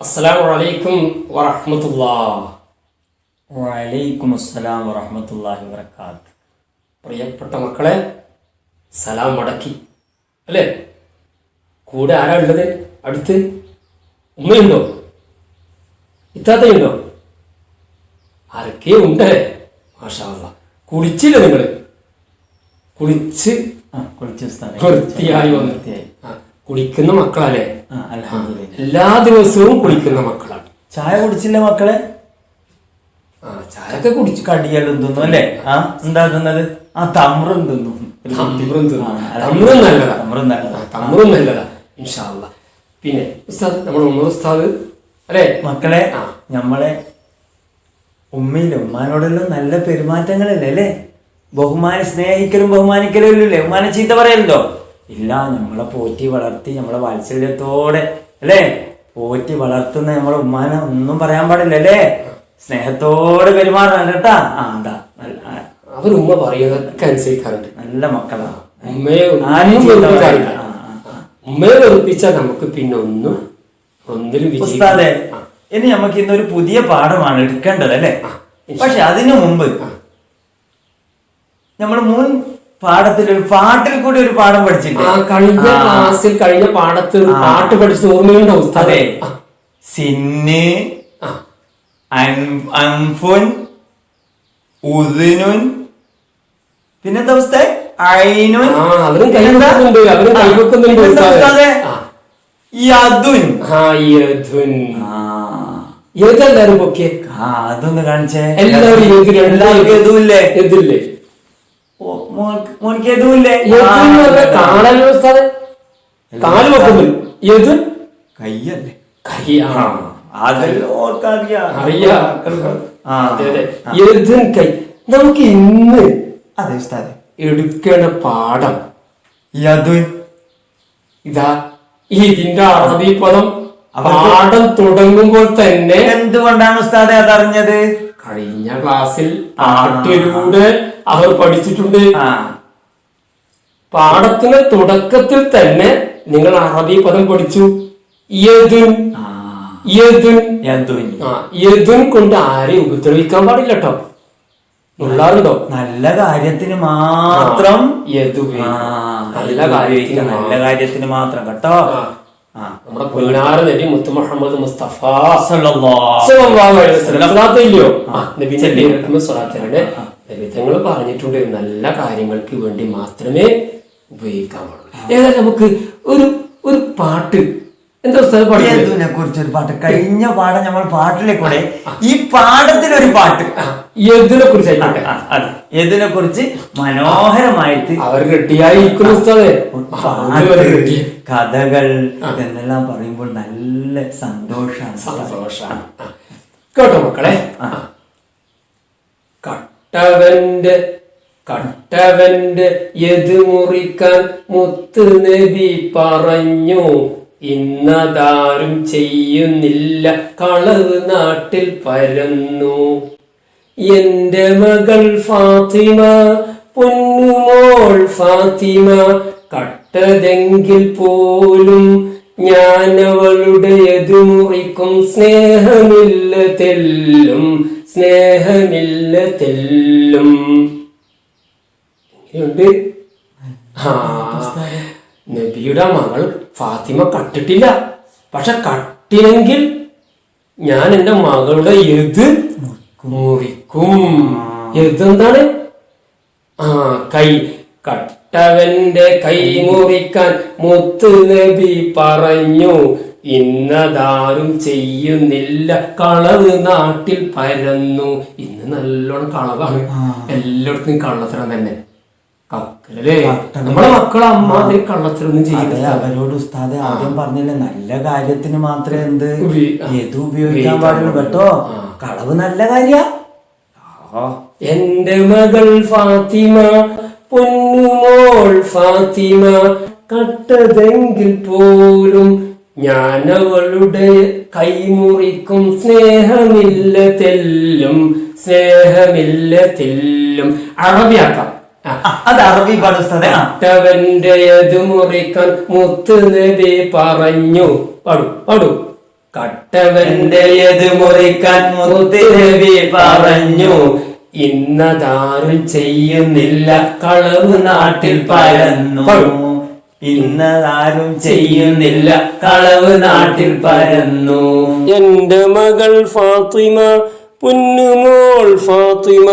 അസ്സലാമു അലൈക്കും വറഹ്മത്തുള്ളാ. വലൈക്കും അസ്സലാം വറഹമത്തല്ലാഹി വബർക്കാത്ത് പ്രിയപ്പെട്ട മക്കളെ സലാം മടക്കി അല്ലേ? കൂടെ ആരാ ഉള്ളത്? അടുത്ത്? ഉമ്മയുണ്ടോ? ഇത്താത്തയുണ്ടോ? ആരൊക്കെ ഉണ്ട്? മാഷാ അല്ലാ. കുളിച്ചില്ല നിങ്ങൾ കുളിച്ച് കുളിച്ച്. വൃത്തിയായി വന്നു. വൃത്തിയായി. ആ, കുളിക്കുന്ന മക്കളല്ലേ? എല്ലാ ദിവസവും കുളിക്കുന്ന മക്കളാണ്. ചായ കുടിച്ചില്ല മക്കളെ? ആ ചായയൊക്കെ കുടിച്ചു. കടിയെല്ലാം തിന്നു അല്ലേ? ആ ഉണ്ടാക്കുന്നത് ആ തമ്രം തിന്നു. തമ്രം തിന്നു. തമ്രും നല്ലതാ. തമ്രം നല്ലതാ. തമ്രം നല്ലതാ. ഇൻഷാ അല്ലാ. പിന്നെ ഉസ്താദ് നമ്മുടെ ഉമ്മ ഉസ്താദ് അല്ലേ? മക്കളെ. നമ്മളെ ഉമ്മയിലും ഉമ്മാനോടെല്ലാം നല്ല പെരുമാറ്റങ്ങളല്ലേ അല്ലേ? ബഹുമാനി സ്നേഹിക്കലും ബഹുമാനിക്കലും ഇല്ലല്ലേ ഉമ്മാനെ ചീത്ത പറയലുണ്ടോ? ഇല്ല നമ്മളെ പോറ്റി വളർത്തി നമ്മളെ വാത്സല്യത്തോടെ അല്ലേ? പോറ്റി വളർത്തുന്ന നമ്മളെ ഉമ്മാനെ ഒന്നും പറയാൻ പാടില്ല അല്ലേ? സ്നേഹത്തോടെ പെരുമാറണം കേട്ടാ? ആ അതാ അവരുമ്മ പറയുന്നതൊക്കെ അനുസരിക്കാറുണ്ട്. നല്ല മക്കളാ. ഉമ്മയെ വെറുപ്പിക്കാറില്ല ഉമ്മയെ വെറുപ്പിച്ചാൽ നമുക്ക് പിന്നെ ഒന്നും ഒന്നിലും ഉസ്താദെ ഇനി നമുക്ക് ഇന്നൊരു പുതിയ പാഠമാണ് എടുക്കേണ്ടത് അല്ലേ? പക്ഷെ അതിനു മുമ്പ് നമ്മൾ മുൻ പാഠത്തിൽ ഒരു പാട്ടിൽ കൂടി ഒരു പാഠം പഠിച്ചില്ലേ ആ കഴിഞ്ഞ ക്ലാസ്സിൽ കഴിഞ്ഞ പാഠത്ത് ഒരു. പാട്ട് പഠിച്ചത് ഓർമ്മയുണ്ടോ അതെ. സിന്ന് അൻ- അൻഫുൻ ഉദിനുൻ. ഐനുൻ. അവരും? കൈവെക്കുന്നുണ്ട്, അവരും കൈവെക്കുന്നുണ്ട്. യദുൻ. യദുൻ. അതൊന്ന് കാണിച്ചേ. എല്ലാവരും എല്ലാവർക്കും എതുല്ലേ എതില്ലേ ഉസ്താദെ? കാൽ കയ്യല്ലേ? നമുക്ക് ഇന്ന് അതെ ഉസ്താദെ. എടുക്കേണ്ട പാഠം. ഇതാ ഇതിന്റെ അറബി പദം പാഠം തുടങ്ങുമ്പോൾ തന്നെ എന്തുകൊണ്ടാണ് ഉസ്താദെ അതറിഞ്ഞത്? കഴിഞ്ഞ ക്ലാസ്സിൽ പാട്ടിലൂടെ അവർ പഠിച്ചിട്ടുണ്ട്. പാഠത്തിന് തുടക്കത്തിൽ തന്നെ നിങ്ങൾ അറബി പദം പഠിച്ചു. യദുൻ. യദുൻ. യദുൻ. കൊണ്ട് ആരെയും ഉപദ്രവിക്കാൻ പാടില്ല കേട്ടോ ഉള്ളാറുണ്ടോ നല്ല കാര്യത്തിന് മാത്രം നല്ല കാര്യം കാര്യത്തിന് നല്ല കാര്യത്തിന് മാത്രം കേട്ടോ. നമ്മുടെ നബി മുത്തു മുഹമ്മദ് മുസ്തഫ. ഇല്ലയോ? സ്വലാത്തിനുണ്ട്. നബിതങ്ങൾ പറഞ്ഞിട്ടുണ്ട്. നല്ല കാര്യങ്ങൾക്ക് വേണ്ടി മാത്രമേ ഉപയോഗിക്കാൻ പാടുള്ളൂ. ഏതായാലും നമുക്ക് ഒരു ഒരു പാട്ട്. എന്താ യദുവിനെ കുറിച്ചൊരു പാട്ട്. കഴിഞ്ഞ പാഠം നമ്മൾ പാട്ടിലെ കൂടെ ഈ പാഠത്തിലൊരു പാട്ട്. എതിനെ കുറിച്ച് എതിനെ കുറിച്ച് മനോഹരമായിട്ട് അവർ പാട്ട് കഥകൾ എന്നെല്ലാം പറയുമ്പോൾ നല്ല സന്തോഷമാണ് സന്തോഷാണ്. കേട്ടോ മക്കളെ? ആ. കട്ടവന്റെ കട്ടവന്റെ എത് മുറിക്കാൻ മുത്ത് നബി പറഞ്ഞു. ഇന്നതാരും ചെയ്യുന്നില്ല. കളവ് നാട്ടിൽ പരന്നു. എന്റെ മകൾ ഫാത്തിമ പൊന്നുമോൾ ഫാത്തിമ കട്ടതെങ്കിൽ പോലും ഞാൻ അവളുടെ മുറിക്കും സ്നേഹമില്ല തെല്ലും. സ്നേഹമില്ല തെല്ലും ഉണ്ട് ആ നബിയുടെ മകൾ ഫാത്തിമ കട്ടിട്ടില്ല. പക്ഷെ കട്ടിലെങ്കിൽ ഞാൻ എന്റെ മകളുടെ എത് മുറിക്കും. എന്താണ് ആ. കൈ കട്ടവന്റെ കൈ. മുറിക്കാൻ മുത്ത് നബി പറഞ്ഞു. ഇന്നതാരും ചെയ്യുന്നില്ല. കളവ് നാട്ടിൽ പരന്നു. ഇന്ന് നല്ലോണം കളവാണ്. എല്ലായിടത്തും കള്ളത്തരം തന്നെ. കക്കലല്ലേ? നമ്മളെ മക്കളെ അമ്മാതിരി കള്ളത്തരൊന്നും ചെയ്യുന്നില്ല അവരോട് ഉസ്താദ് ആദ്യം പറഞ്ഞില്ല നല്ല കാര്യത്തിന് മാത്രമേ എന്ത് ഏത് ഉപയോഗിക്കാൻ പാടുള്ളൂ കേട്ടോ. കളവ് നല്ല കാര്യ. എന്റെ മകൾ ഫാത്തിമ പൊന്നുമോൾ ഫാത്തിമ കട്ടതെങ്കിൽ പോലും ഞാൻ അവളുടെ കൈമുറിക്കും സ്നേഹമില്ല തെല്ലും സ്നേഹമില്ല തെല്ലും. അറബിയാക്കാം അത് അറബി പാടും ഉസ്താദെ ആ. കട്ടവന്റെ അത് മുറിക്കാൻ മുത്ത് നബി പറഞ്ഞു. പാടു പാടു. കട്ടവന്റെ എന്റേത് മുറിക്കാൻ മുത്തുനബി പറഞ്ഞു. ഇന്നതാരും ചെയ്യുന്നില്ല. കളവ് നാട്ടിൽ പരന്നു. ഇന്നതാരും ചെയ്യുന്നില്ല. കളവ് നാട്ടിൽ പരന്നു. എന്റെ മകൾ ഫാത്തിമ പുന്നുമോൾ ഫാത്തിമ.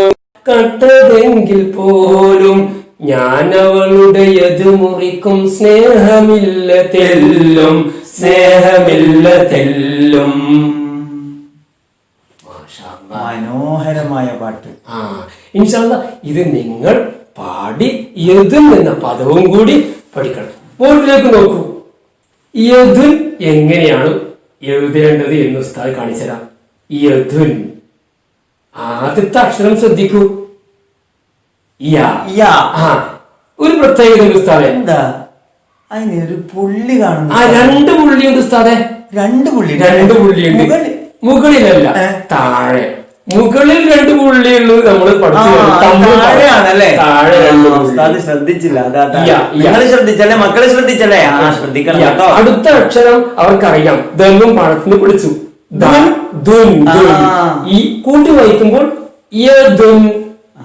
കട്ടതെങ്കിൽ പോലും ഞാൻ അവളുടെ മുറിക്കും സ്നേഹമില്ല തെല്ലും സ്നേഹമില്ല തെല്ലും. മനോഹരമായ പാട്ട്. ആ ഇൻഷാല്ല ഇത് നിങ്ങൾ പാടി യദുൻ എന്ന പദവും കൂടി പഠിക്കണം. ബോർഡിലേക്ക് നോക്കൂ. യധുൻ എങ്ങനെയാണ് എഴുതേണ്ടത് എന്ന് ഉസ്താദ് കാണിച്ചതാ യധുൻ ആദ്യത്തെ അക്ഷരം ശ്രദ്ധിക്കൂ. ആ. ഒരു പ്രത്യേകത ഉസ്താദെ. എന്താ? അതിന് ഒരു പുള്ളി ആ കാണുന്നു രണ്ട് പുള്ളിയുണ്ട് ഉസ്താദെ. രണ്ട് പുള്ളി രണ്ട് പുള്ളിയുണ്ട്. മുകളിലല്ല. താഴെ. മുകളിൽ രണ്ട് പുള്ളിയുള്ളൂ. തമ്മിൽ താഴെയാണല്ലേ? താഴെ രണ്ട് ഉസ്താദ് ശ്രദ്ധിച്ചില്ല. നിങ്ങൾ ശ്രദ്ധിച്ചല്ലേ? മക്കളെ ശ്രദ്ധിച്ചല്ലേ? ആ ശ്രദ്ധിക്കണം കേട്ടോ. അടുത്ത അക്ഷരം അവർക്കറിയാം. ദമ്മും പണത്തിന് പിടിച്ചു. ഈ കൂട്ടി വായിക്കുമ്പോൾ.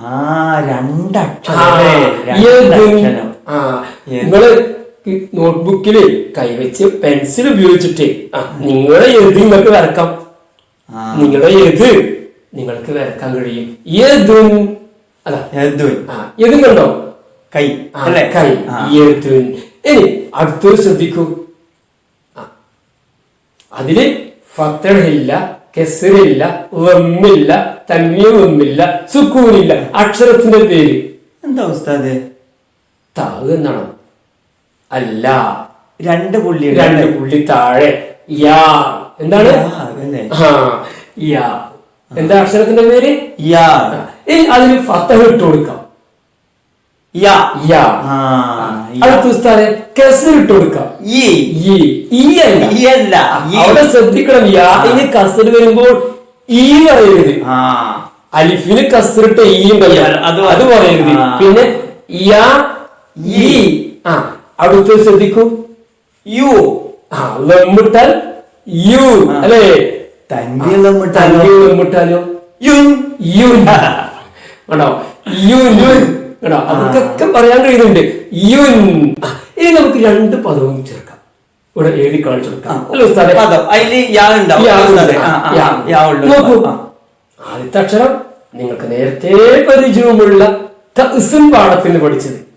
ആ രണ്ടക്ഷരം. നിങ്ങൾ നോട്ട്ബുക്കിൽ കൈവച്ച് പെൻസിൽ ഉപയോഗിച്ചിട്ട് നിങ്ങളെ എഴുതി നിങ്ങൾക്ക് വരക്കാം? നിങ്ങളെ എഴുതി നിങ്ങൾക്ക് വരക്കാൻ കഴിയും. യദുൻ അതാ. യദുൻ. ആ യദുൻ കണ്ടോ? കൈ. അല്ലേ? കൈ. യദുൻ ഇനി അടുത്തൊരു ശ്രദ്ധിക്കൂ. അതിൽ ഫത്തഹില്ല കെസറില്ല വമ്മില്ല തന്മീമില്ല സുക്കൂനില്ല. അക്ഷരത്തിന്റെ പേര്. എന്താ ഉസ്താദ്? താവ് എന്നാണ്? അല്ല. രണ്ട് പുള്ളി രണ്ട് പുള്ളി താഴെ. യാ. എന്താണ്? ആ യാ. എന്താ അക്ഷരത്തിന്റെ പേര്? യാ. ഇനി അതിന് ഫത്തഹ ഇട്ട് കൊടുക്കാം. യാ. യാ. യാ. അടുത്ത ഉസ്താദെ ഇട്ട് കൊടുക്കാം. ഈ. ഈ. ഈ അല്ല. ഈ അല്ല. അവിടെ ശ്രദ്ധിക്കണം. യാ ഇനി കസർ വരുമ്പോൾ ഈ പറയരുത്. അലിഫിന് കസറിട്ട് ഈ ഉണ്ടല്ലോ. അത് അത് പറയരുത്. പിന്നെ യാ ഈ. ആ അടുത്ത് ശ്രദ്ധിക്കൂ. യു. ആ ലംബിട്ടാൽ യു. അല്ലേ? കണ്ടോ? യുൻ. കണ്ടോ? അതൊക്കെ പറയാൻ കഴിയുന്നുണ്ട്. യുൻ. ഇനി നമുക്ക് രണ്ട് പദവും ചേർക്കാം. ഇവിടെ എഴുതി കാണിച്ചു കൊടുക്കാം. അല്ലേ ഉസ്താദെ? പദം. അതിൽ യാ ഉണ്ടാവും. യാ ഉസ്താദെ. ഉണ്ട്. ആ, ആ, യാ. യാ ഉള്ളു. നോക്കൂ. ആദ്യത്തെ അക്ഷരം നിങ്ങൾക്ക് നേരത്തെ പരിചയമുള്ള പാഠത്തിന് പഠിച്ചത്.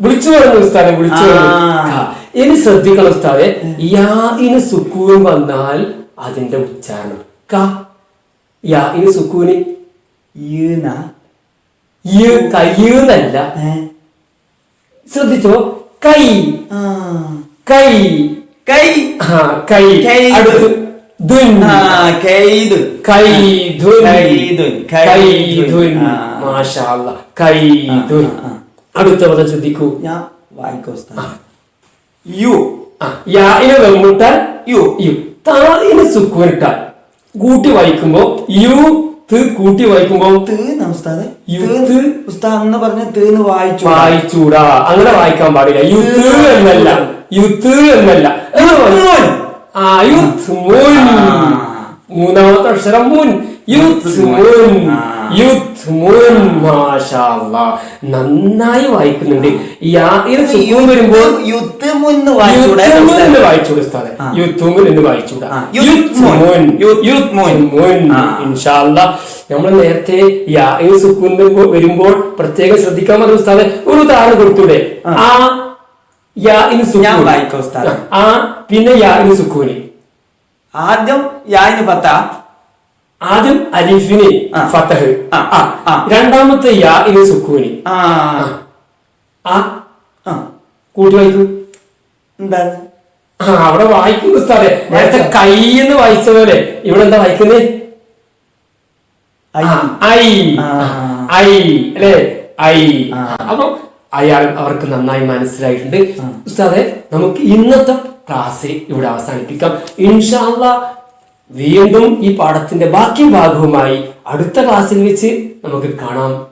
വിളിച്ചു പറഞ്ഞു ഉസ്താദെ വിളിച്ചു പറഞ്ഞു. ഇനി ശ്രദ്ധിക്കണം ഉസ്താദെ. യാ ഇനി സുക്കൂൻ വന്നാൽ അതിന്റെ ഉച്ചാരണം. ക. യാ. ഇനി സുക്കൂന്. കയ്യൂന്നല്ല? ശ്രദ്ധിച്ചോ? കൈ. കൈ. കൈ. കൈ. കൈ. അടുത്ത് പദം ശ്രദ്ധിക്കൂ. ഞാൻ വായിക്കാം ഉസ്താദ്. യു. യാ. ഇനി വെമ്മുട്ടാൽ യു. യു. താഇന് സുക്കൂനിട്ടാൽ കൂട്ടി വായിക്കുമ്പോ യു ത് കൂട്ടി വായിക്കുമ്പോ തീന്ന് ഉസ്താദ്? യുത്ത്. തീ- ഉസ്താദ് എന്ന് പറഞ്ഞ തീന്ന് വായിച്ചു വായിച്ചൂടാ. അങ്ങനെ വായിക്കാൻ പാടില്ല. യുത്ത് എന്നല്ല. യുത്ത് എന്നല്ല. യുത്മുൻ. ആ യുത്ത് മൂന്നാമത്തെ അക്ഷരം മുൻ. യുത്ത് മുൻ. യുത്ത് മുൻ മാഷാ അല്ലാ. നന്നായി വായിക്കുന്നുണ്ട് വരുമ്പോൾ യുദ്ധമുൻ മുൻ? എന്ന് വായിച്ചൂടെ ഉസ്താദെ ആ. യുത്തുമുൻ എന്ന് വായിച്ചൂടാ ആ, യുത്മുൻ. യുത്മുൻ. യുത്മുൻ. യുത്മുൻ. ആ. ഇൻഷാ അല്ലാ നമ്മൾ നേരത്തെ സുക്കൂൻ വരുമ്പോൾ പ്രത്യേകം ശ്രദ്ധിക്കാൻ പറഞ്ഞു ഉസ്താദെ ഒരു ഉദാഹരണം കൊടുത്തൂടെ ആ. യാ ഇൻ സുക്കൂൻ ഞാൻ വായിക്കാം ഉസ്താദെ. ആ പിന്നെ യാ ഇൻ സുക്കൂന് ആദ്യം യാ യാന് പത്ത ആദ്യം അലിഫിന്. ഫത്തഹ്. രണ്ടാമത്തെ യാ സുഖുവിന് സുക്കൂന്. ആ. കൂട്ടി വായിക്കൂ. എന്താണ്? അവിടെ വായിക്കുന്നു ഉസ്താദെ. നേരത്തെ കൈ എന്ന് വായിച്ച പോലെ ഇവിടെ എന്താ വായിക്കുന്നത് ഐ. ഐ. അല്ലേ? ഐ. അപ്പൊ അയാൾ അവർക്ക് നന്നായി മനസ്സിലായിട്ടുണ്ട്. ഉസ്താദെ നമുക്ക് ഇന്നത്തെ ക്ലാസ് ഇവിടെ അവസാനിപ്പിക്കാം. ഇൻഷാല്ല വീണ്ടും ഈ പാഠത്തിന്റെ ബാക്കി ഭാഗവുമായി അടുത്ത ക്ലാസ്സിൽ വെച്ച് നമുക്ക് കാണാം.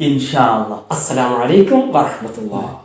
ഇൻഷാ അസ്സലാമലൈക്കും വറഹമത്തുള്ള